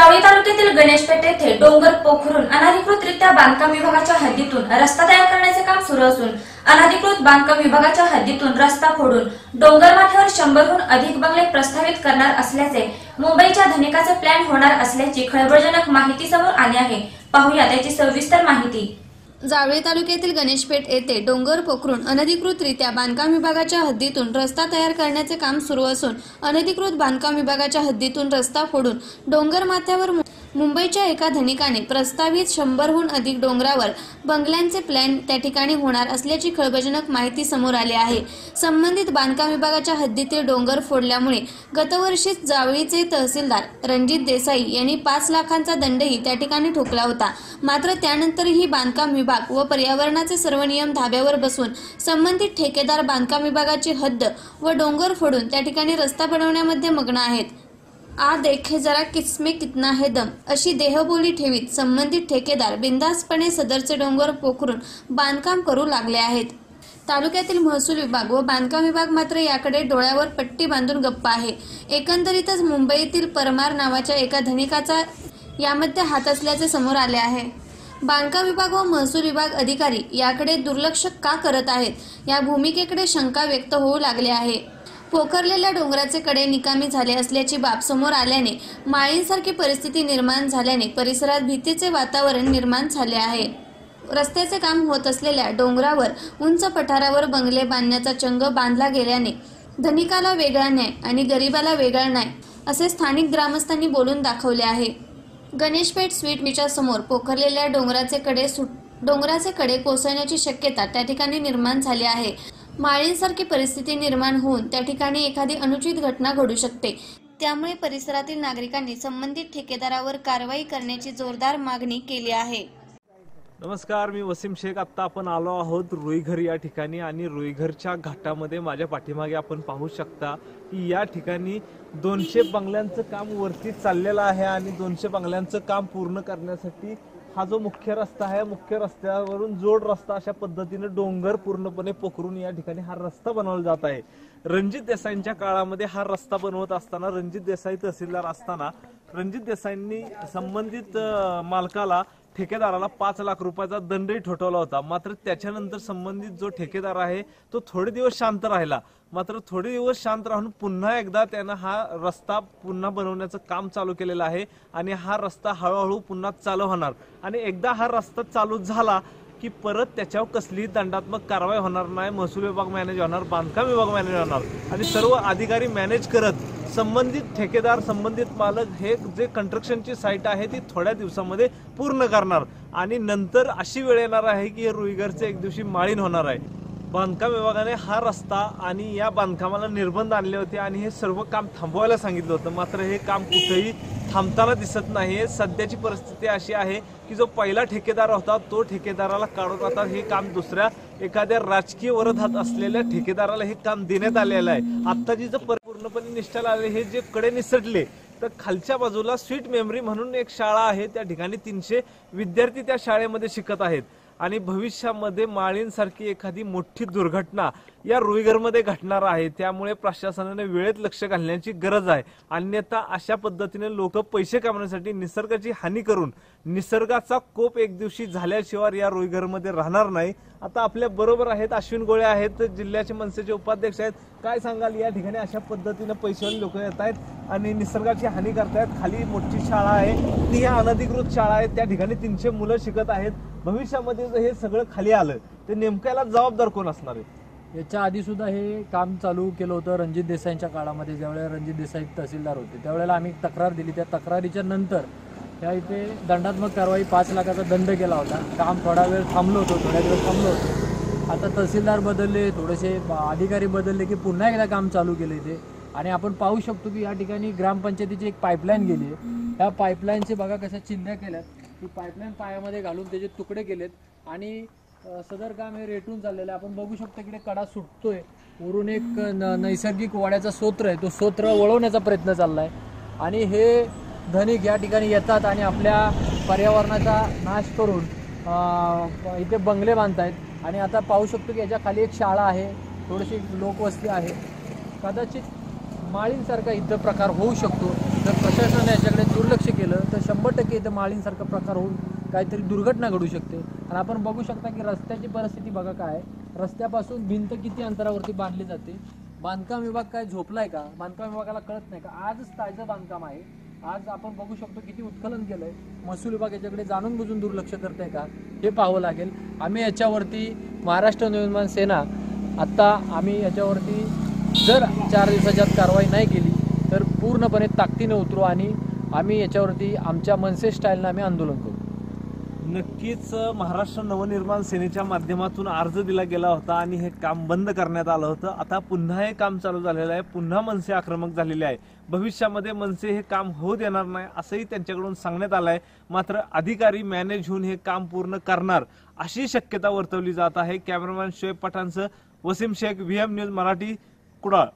जावळी तालुक्यातील गणेशपेठ येथे डोंगर पोखरून अनधिकृतरित्या बांधकाम विभागाच्या हद्दीतून रस्ता तयार करण्याचे काम सुरू असून अनधिकृत बांधकाम विभागाच्या हद्दीतून रस्ता फोडून डोंगर माथ्यावर शंभरहून अधिक बंगले प्रस्तावित करणार असल्याचे मुंबईच्या धनिकाचे प्लॅन होणार असल्याची खळबळजनक माहिती समोर आली आहे. पाहूया त्याची सविस्तर माहिती. जावळी तालुक्यातील गणेशपेठ येथे डोंगर पोखरून अनधिकृतरित्या बांधकाम विभागाच्या हद्दीतून रस्ता तयार करण्याचे काम सुरू असून अनधिकृत बांधकाम विभागाच्या हद्दीतून रस्ता फोडून डोंगर माथ्यावर मुंबईच्या एका धनिकाने प्रस्तावित शंभरहून अधिक डोंगरावर बंगल्यांचे प्लॅन त्या ठिकाणी होणार असल्याची खळबळजनक माहिती समोर आली आहे. संबंधित बांधकाम विभागाच्या हद्दीतील डोंगर फोडल्यामुळे गतवर्षीच जावळीचे तहसीलदार रणजित देसाई यांनी पाच लाखांचा दंडही त्या ठिकाणी ठोकला होता. मात्र त्यानंतरही बांधकाम विभाग व पर्यावरणाचे सर्व नियम धाब्यावर बसून संबंधित ठेकेदार बांधकाम विभागाची हद्द व डोंगर फोडून त्या ठिकाणी रस्ता बनवण्यामध्ये मग्न आहेत. आ देखे जरा किसमे कितना है दम. अशी देहबोली ठेवीत संबंधित ठेकेदार बिंदासपणे सदरचे डोंगर पोखरून बांधकाम करू लागले आहेत. तालुक्यातील महसूल विभाग व बांधकाम विभाग मात्र याकडे डोळ्यावर पट्टी बांधून गप्प आहे. एकंदरीतच मुंबईतील परमार नावाच्या एका धनिकाचा यामध्ये हात असल्याचे समोर आले आहे. बांधकाम विभाग व महसूल विभाग अधिकारी याकडे दुर्लक्ष का करत आहेत? या भूमिकेकडे शंका व्यक्त होऊ लागली आहे. पोखरलेल्या डोंगराचे कडे निकामी झाले असल्याची बाब समोर आल्याने माळींसारखी परिस्थिती निर्माण झाल्याने परिसरात भीतीचे वातावरण निर्माण झाले आहे. रस्त्याचे काम होत असलेल्या डोंगरावर उंच पठारावर बंगले बांधण्याचा चंग बांधला गेल्याने धनिकाला वेगळा न्याय आणि गरिबाला वेगळा न्याय असे स्थानिक ग्रामस्थांनी बोलून दाखवले आहे. गणेशपेठ स्वीट बीच्या समोर पोखरलेल्या डोंगराचे कडे सुट डोंगराचे कडे कोसळण्याची शक्यता त्या ठिकाणी निर्माण झाली आहे. माळींसारखी परिस्थिती निर्माण होऊन त्या ठिकाणी एखादी अनुचित घटना घडू शकते. त्यामुळे परिसरातील नागरिकांनी संबंधित ठेकेदारावर कारवाई करण्याची जोरदार मागणी केली आहे. नमस्कार मी वसीम शेख. आत्ता आपण आलो आहोत रुईघर या ठिकाणी आणि रुईघरच्या घाटामध्ये माझ्या पाठीमागे आपण पाहू शकता की या ठिकाणी दोनशे बंगल्यांचं काम वरती चाललेलं आहे आणि दोनशे बंगल्यांचं काम पूर्ण करण्यासाठी हा जो मुख्य रस्ता आहे मुख्य रस्त्यावरून जोड रस्ता अशा पद्धतीने डोंगर पूर्णपणे पोखरून या ठिकाणी हा रस्ता बनवला जात आहे. रणजित देसाईंच्या काळामध्ये हा रस्ता बनवत असताना रणजित देसाई तहसीलदार असताना रणजित देसाईंनी संबंधित मालकाला ठेकेदाराला पाच लाख रुपयाचा दंडही ठोठवला होता. मात्र त्याच्यानंतर संबंधित जो ठेकेदार आहे तो थोडे दिवस शांत राहिला. मात्र थोडे दिवस शांत राहून पुन्हा एकदा त्यानं हा रस्ता पुन्हा बनवण्याचं काम चालू केलेलं आहे आणि हा रस्ता हळूहळू पुन्हा चालू होणार. आणि एकदा हा रस्ता चालू झाला की परत त्याच्यावर कसलीही दंडात्मक कारवाई होणार नाही. महसूल विभाग मॅनेज होणार बांधकाम विभाग मॅनेज होणार. आणि सर्व अधिकारी मॅनेज करत संबंधित ठेकेदार संबंधित मालक हे जे कंस्ट्रक्शनची साईट आहे ती थोड्या दिवसामध्ये पूर्ण करणार. आणि नंतर अशी वेळ येणार आहे की हे रुईगरचे एक दिवशी माळीन होणार आहे. बांधकाम विभागाने हा रस्ता आणि या बांधकामाला निर्बंध आणले होते आणि हे सर्व काम थांबवायला सांगितलं होतं. मात्र हे काम कुठेही थांबताना दिसत नाही. सध्याची परिस्थिती अशी आहे की जो पहिला ठेकेदार होता तो ठेकेदाराला काढून आता हे काम दुसऱ्या एखाद्या राजकीय वरधात असलेल्या ठेकेदाराला हे काम देण्यात आलेलं आहे. आत्ताची जर पर- पूर्णपणे निष्ठाला आले हे जे कडे निसटले तर खालच्या बाजूला स्वीट मेमरी म्हणून एक शाळा आहे. त्या ठिकाणी तीनशे विद्यार्थी त्या शाळेमध्ये शिकत आहेत. आणि भविष्यामध्ये माळींसारखी एखादी मोठी दुर्घटना या रुईघरमध्ये घटणार आहे. त्यामुळे प्रशासनाने वेळेत लक्ष घालण्याची गरज आहे. अन्यथा अशा पद्धतीने लोक पैसे कमवण्यासाठी निसर्गाची हानी करून निसर्गाचा कोप एक दिवशी झाल्याशिवाय या रुईघरमध्ये राहणार नाही. आता आपल्या बरोबर आहेत अश्विन गोळे आहेत जिल्ह्याचे मनसेचे उपाध्यक्ष आहेत. काय सांगाल? या ठिकाणी अशा पद्धतीने पैशावाले लोक येत आहेत आणि निसर्गाची हानी करतायत. खाली मोठी शाळा आहे. ती ह्या अनधिकृत शाळा आहे. त्या ठिकाणी तीनशे मुलं शिकत आहेत. भविष्यामध्ये जर हे सगळं खाली आलं तर नेमक्याला जबाबदार कोण असणार आहे? याच्या आधी सुद्धा हे काम चालू केलं होतं रणजित देसाईंच्या काळामध्ये. ज्यावेळेला रणजित देसाई तहसीलदार होते त्यावेळेला आम्ही तक्रार दिली. त्या तक्रारीच्या नंतर त्या इथे दंडात्मक कारवाई पाच लाखाचा दंड केला होता. काम थोडा वेळ थांबलो होतो थोड्या दिवस थांबलो होतो. आता तहसीलदार बदलले थोडेसे अधिकारी बदलले की पुन्हा एकदा काम चालू केलं इथे. आणि आपण पाहू शकतो की या ठिकाणी ग्रामपंचायतीची एक पाईपलाईन गेली आहे. त्या पाईपलाईनचे बघा कशा चिन्ह केल्यात. की पाईपलाईन पायामध्ये घालून त्याचे तुकडे केलेत. आणि सदर काम हे रेटून चाललेलं आहे. आपण बघू शकतो इकडे कडा सुटतोय. वरून एक न- नैसर्गिक वाड्याचा सोत्र आहे. तो सोत्र वळवण्याचा प्रयत्न चाललाय. आणि हे धनिक या ठिकाणी येतात आणि आपल्या पर्यावरणाचा नाश करून इथे बंगले बांधतायत. आणि आता पाहू शकतो की याच्या खाली एक शाळा आहे. थोडीशी लोकवस्ती आहे. कदाचित माळींसारखा इथं प्रकार होऊ शकतो. जर प्रशासन याच्याकडे दुर्लक्ष केलं तर शंभर टक्के इथं माळींसारखा प्रकार होऊ काहीतरी दुर्घटना घडू शकते. आणि आपण बघू शकता की रस्त्याची परिस्थिती बघा काय आहे. रस्त्यापासून भिंत किती अंतरावरती बांधली जाते. बांधकाम विभाग काय झोपलाय का? बांधकाम विभागाला कळत नाही का? आजच ताजं बांधकाम आहे. आज आपण बघू शकतो किती उत्खनन केलंय. महसूल विभाग याच्याकडे जाणून बुजून दुर्लक्ष करते का? हे पाहावं लागेल. आम्ही याच्यावरती महाराष्ट्र नवनिर्माण सेना आत्ता आम्ही याच्यावरती जर चार दिवसाच्या आत कारवाई नाही केली तर पूर्णपणे ताकदीने उतरू आणि आम्ही याच्यावरती आमच्या मनसे स्टाईलनं आम्ही आंदोलन करू. नक्कीच महाराष्ट्र नवनिर्माण सेनेच्या माध्यमातून अर्ज दिला गेला होता आणि हे काम बंद करण्यात आलं होतं. आता पुन्हा हे काम चालू झालेलं आहे. पुन्हा मनसे आक्रमक झालेले आहे. भविष्यामध्ये मनसे हे काम होऊ देणार नाही असंही त्यांच्याकडून सांगण्यात आलं आहे मात्र अधिकारी मॅनेज होऊन हे काम पूर्ण करणार अशी शक्यता वर्तवली जात आहे. कॅमेरामॅन शोएब पठाणचं वसीम शेख व्हीएम न्यूज मराठी कुडाळ.